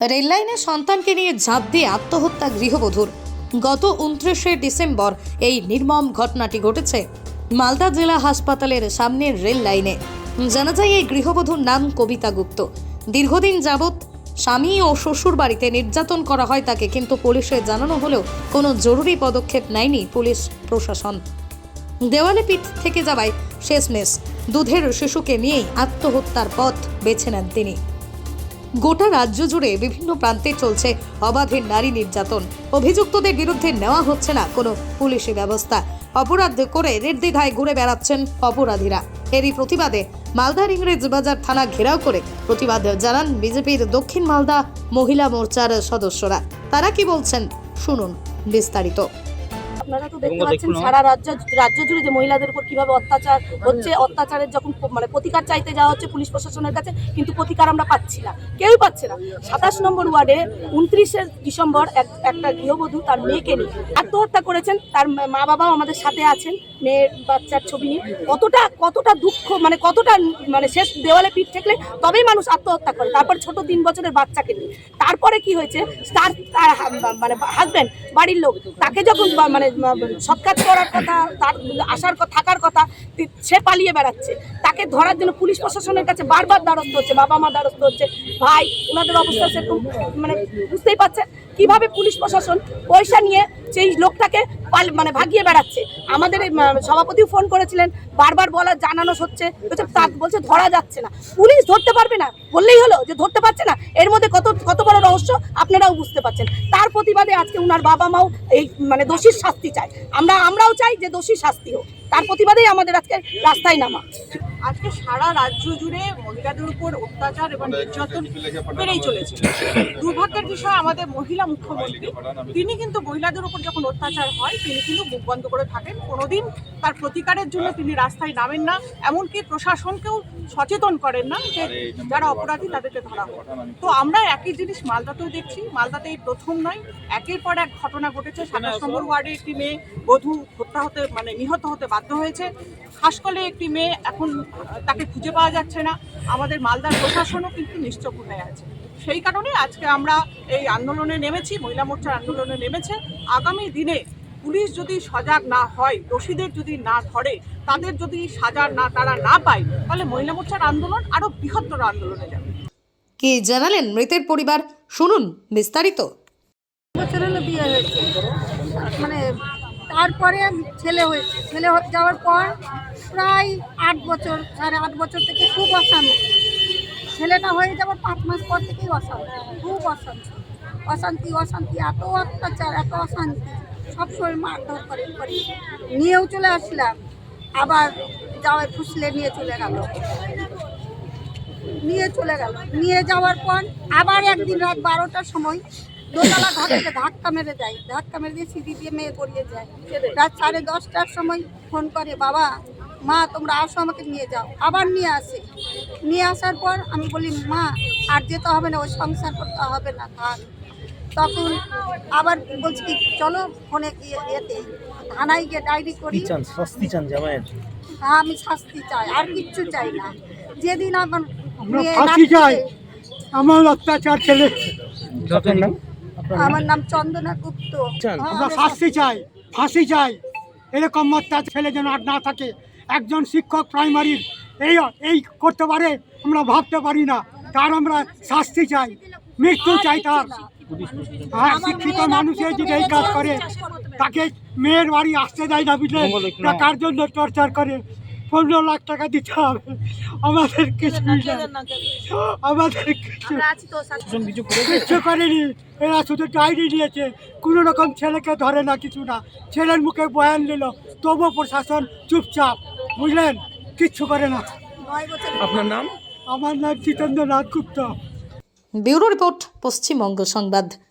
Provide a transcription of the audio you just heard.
রেললাইনে সন্তানকে নিয়ে ঝাঁপ দিয়ে আত্মহত্যা গৃহবধূর। গত উনত্রিশে ডিসেম্বর এই নির্মম ঘটনাটি ঘটেছে মালদা জেলা হাসপাতালের সামনের রেল লাইনে জানা যায়, এই গৃহবধূর নাম কবিতা গুপ্ত। দীর্ঘদিন যাবৎ স্বামী ও শ্বশুর বাড়িতে নির্যাতন করা হয় তাকে, কিন্তু পুলিশে জানানো হলেও কোনো জরুরি পদক্ষেপ নেয়নি পুলিশ প্রশাসন। দেওয়ালে পিঠ থেকে যাওয়ায় শেষমেশ দুধের শিশুকে নিয়েই আত্মহত্যার পথ বেছে নেন তিনি। গোটা রাজ্য জুড়ে বিভিন্ন প্রান্তে চলছে অবাধে নারী নির্যাতন। অভিযুক্তদের বিরুদ্ধে নেওয়া হচ্ছে না কোনো পুলিশি ব্যবস্থা। অপরাধ করে নির্দ্বিধায় ঘুরে বেড়াচ্ছেন অপরাধীরা। এরই প্রতিবাদে মালদার ইংরেজ বাজার থানা ঘেরাও করে প্রতিবাদ জানান বিজেপির দক্ষিণ মালদা মহিলা মোর্চার সদস্যরা। তারা কি বলছেন? শুনুন বিস্তারিত। আপনারা তো দেখতে পাচ্ছেন সারা রাজ্য রাজ্য জুড়ে যে মহিলাদের উপর কীভাবে অত্যাচার হচ্ছে অত্যাচারের যখন মানে প্রতিকার চাইতে যাওয়া হচ্ছে পুলিশ প্রশাসনের কাছে কিন্তু প্রতিকার আমরা পাচ্ছি না। কেউই পাচ্ছে না। সাতাশ নম্বর ওয়ার্ডে উনত্রিশে ডিসেম্বর এক একটা গৃহবধূ তার মেয়েকে নিয়ে আত্মহত্যা করেছেন। তার মা- বাবাও আমাদের সাথে আছেন মেয়ের বাচ্চার ছবি নিয়ে। কতটা কতটা দুঃখ মানে কতটা মানে শেষ দেওয়ালে পিঠ ঠেকলে তবেই মানুষ আত্মহত্যা করে। তারপর ছোট তিন বছরের বাচ্চাকে নিয়ে। তারপরে কি হয়েছে? তার মানে হাজবেন্ড বাড়ির লোক তাকে যখন বা- মানে সৎ কাজ করার কথা, তার আসার থাকার কথা সে পালিয়ে বেড়াচ্ছে। তাকে ধরার জন্য পুলিশ প্রশাসনের কাছে বারবার দ্বারস্থ হচ্ছে, বাবা মা দ্বারস্থ হচ্ছে। ভাই ওনাদের অবস্থা সেরকম মানে বুঝতেই পারছেন? কীভাবে পুলিশ প্রশাসন পয়সা নিয়ে সেই লোকটাকে মানে ভাগিয়ে বেড়াচ্ছে? আমাদের সভাপতিও ফোন করেছিলেন, বারবার বলা জানানো হচ্ছে। বলছে ধরা যাচ্ছে না। পুলিশ ধরতে পারবে না? বললেই হলো যে ধরতে পারছে না? এর মধ্যে কত কত বড় রহস্য আপনারাও বুঝতে পারছেন। তার প্রতিবাদে আজকে উনার বাবা মাও এই মানে দোষীর শাস্তি চায়। আমরা, আমরাও চাই যে দোষীর শাস্তি হোক। তার প্রতিবাদেই আমাদের আজকে রাস্তায় নামা। আজকে সারা রাজ্য জুড়ে মহিলাদের উপর অত্যাচার এবং নির্যাতন বেড়েই চলেছে। দুর্ভাগ্যের বিষয়, আমাদের মহিলা মুখ্যমন্ত্রী, তিনি কিন্তু মহিলাদের উপর যখন অত্যাচার হয়, তিনি কিন্তু মুখ বন্ধ করে থাকেন। কোনোদিন তার প্রতিকারের জন্য তিনি রাস্তায় নামেন না, এমনকি প্রশাসনকেও সচেতন করেন না যে যারা অপরাধী তাদেরকে ধরা হোক। তো আমরা একই জিনিস মালদাতেও দেখছি। মালদাতে এই প্রথম নয়, একের পর এক ঘটনা ঘটেছে। সাতাশ নম্বর ওয়ার্ডে একটি মেয়ে বধূ হত্যা হতে মানে নিহত হতে বাধ্য হয়েছে। হাসকলে একটি মেয়ে এখন তাকে খুঁজে পাওয়া যাচ্ছে না। আমাদের মালদার প্রশাসনও কিন্তু নিশ্চুপ হয়ে আছে। সেই কারণে আজকে আমরা এই আন্দোলনে নেমেছি মহিলা মোর্চার আন্দোলনে নেমেছে। আগামী দিনে পুলিশ যদি সজাগ না হয় দোষীদের যদি না ধরে তাদের যদি সাজা না তারা না পায় তাহলে মহিলা মোর্চার আন্দোলন আরও বৃহত্তর আন্দোলনে যাবে। কি জানালেন মৃতের পরিবার? শুনুন বিস্তারিত। বছর হলো বিয়ে হয়েছে। মানে তারপরে ছেলে হয়েছে। ছেলে যাওয়ার পর প্রায় আট বছর, সাড়ে আট বছর থেকে খুব অশান্তি। ছেলেটা হয়ে যাওয়ার পাঁচ মাস পর থেকেই অশান্তি, খুব অশান্তি। অশান্তি অশান্তি, এত অত্যাচার, এত অশান্তি সবসময় মারধর করে করে। নিয়েও চলে আসলাম, আবার যাওয়ার ফুসলে নিয়ে চলে গেল। নিয়ে চলে গেল। নিয়ে যাওয়ার পর আবার একদিন রাত বারোটার সময় দোতলা ঘর থেকে ধাক্কা মেরে যায় ধাক্কা মেরে দিয়ে সিঁড়ি দিয়ে মেয়ে গড়িয়ে যায়। রাত সাড়ে দশটার সময় ফোন করে বাবা মা তোমরা আসো আমাকে নিয়ে যাও। আবার নিয়ে আসে। নিয়ে আসার পর আমি বলি মা আর যেতে হবে না ওই সংসার করতে হবে না থাক। তখন আবার বলছি কি চলো ফোনে গিয়ে এতে থানায় গিয়ে ডায়েরি করি। শাস্তি চান জামাইয়ের? হ্যাঁ আমি শাস্তি চাই আর কিচ্ছু চাই না। যেদিন আমার মেয়ে চাই। আমার অত্যাচার ছেলে। আমার নাম চন্দনা গুপ্ত। হ্যাঁ, আমরা শাস্তি চাই ফাঁসি চাই। এরকম অত্যাচার ছেলে যেন আর না থাকে। একজন শিক্ষক প্রাইমারির এই এই করতে পারে আমরা ভাবতে পারি না। তার আমরা শাস্তি চাই। মৃত্যু চাই তার। হ্যাঁ শিক্ষিত মানুষের যদি এই কাজ করে তাকে মেয়ের বাড়ি আসতে দেয় না বুঝলে? টাকার জন্য টর্চার করে? পনেরো লাখ টাকা দিতে হবে আমাদের কিছু আমাদের কিছু করেনি এরা শুধু ডায়েরি নিয়েছে কোনো রকম ছেলেকে ধরে না কিছু না ছেলের মুখে বয়ান নিল তবুও প্রশাসন চুপচাপ বুঝলেন কিচ্ছু করে না আপনার নাম আমার নাম জিতেন্দ্রনাথ গুপ্ত ব্যুরো রিপোর্ট পশ্চিমবঙ্গ সংবাদ